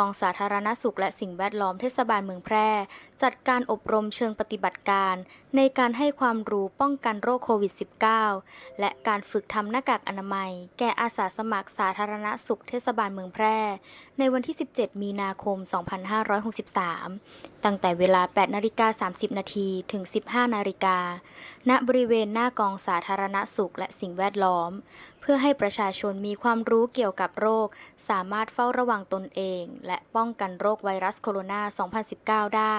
กองสาธารณสุขและสิ่งแวดล้อมเทศบาลเมืองแพร่ จัดการอบรมเชิงปฏิบัติการ ในการให้ความรู้ป้องกันโรคโควิด -19 และการฝึกทำหน้ากากอนามัย แก่อาสาสมัครสาธารณสุขเทศบาลเมืองแพร่ ในวันที่ 17 มีนาคม 2563ตั้งแต่เวลา 8นาฬิกา30 นาทีถึง 15 นาฬิกา ณ บริเวณหน้ากองสาธารณสุขและสิ่งแวดล้อม เพื่อให้ประชาชนมีความรู้เกี่ยวกับโรค สามารถเฝ้าระวังตนเอง และป้องกันโรคไวรัสโคโรนา 2019 ได้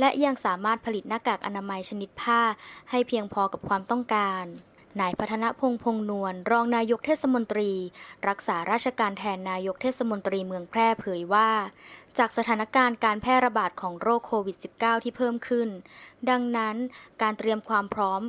และยังสามารถผลิตหน้ากากอนามัยชนิดผ้า ให้เพียงพอกับความต้องการ นายพัฒนพงษ์พงนวลรองนายกเทศมนตรี รักษาราชการแทนนายกเทศมนตรีเมืองแพร่เผยว่า จากสถานการณ์การแพร่ระบาดของโรคโควิด -19 ที่เพิ่มขึ้น ดังนั้นการเตรียมความพร้อม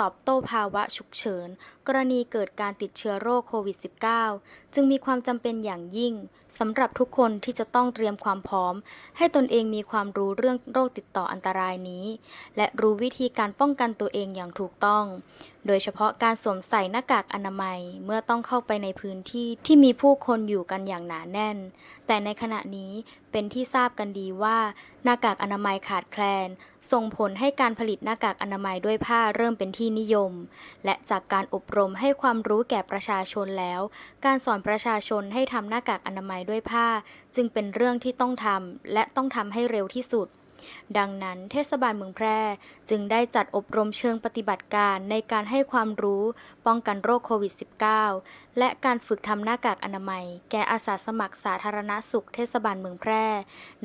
ตอบโต้ภาวะฉุกเฉิน กรณีเกิดการติดเชื้อโรคโควิด -19 จึงมีความจำเป็นอย่างยิ่งสำหรับทุกคนที่จะต้องเตรียมความพร้อม ให้ตนเองมีความรู้เรื่องโรคติดต่ออันตรายนี้ และรู้วิธีการป้องกันตัวเองอย่างถูกต้อง โดยเฉพาะการสวมใส่หน้ากากอนามัยเมื่อต้องเข้าไปในพื้นที่ที่มีผู้คนอยู่กันอย่างหนาแน่น แต่ในขณะนี้เป็นที่ทราบกันดีว่า หน้ากากอนามัยขาดแคลน ส่งผลให้การผลิตหน้ากากอนามัยด้วยผ้าเริ่มเป็นที่นิยม และจากการอบรมให้ความรู้แก่ประชาชนแล้ว การสอนประชาชนให้ทำหน้ากากอนามัยด้วยผ้า จึงเป็นเรื่องที่ต้องทำและต้องทำให้เร็วที่สุด ดังนั้นเทศบาลเมืองแพร่จึงได้จัดอบรมเชิงปฏิบัติการในการให้ความรู้ป้องกันโรคโควิด -19 และการฝึกทำหน้ากากอนามัย แก่อาสาสมัครสาธารณสุขเทศบาลเมืองแพร่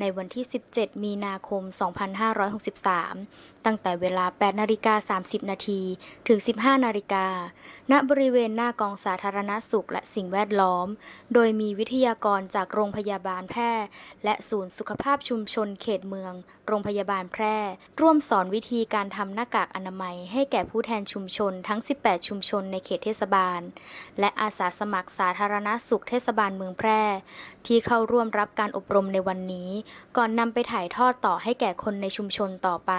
ในวันที่ 17 มีนาคม 2563 ตั้งแต่เวลา 8 นาฬิกา 30 นาทีถึง 15 นาฬิกา ณ บริเวณหน้ากองสาธารณสุขและสิ่งแวดล้อม โดยมีวิทยากรจากโรงพยาบาลแพร่และศูนย์สุขภาพชุมชนเขตเมืองรงพยาบาลแพร่ ร่วมสอนวิธีการทำหน้ากากอนามัย ให้แก่ผู้แทนชุมชนทั้ง 18 ชุมชนในเขตเทศบาล และอาสาสมัครสาธารณสุขเทศบาลเมืองแพร่ ที่เข้าร่วมรับการอบรมในวันนี้ ก่อนนำไปถ่ายทอดต่อให้แก่คนในชุมชนต่อไป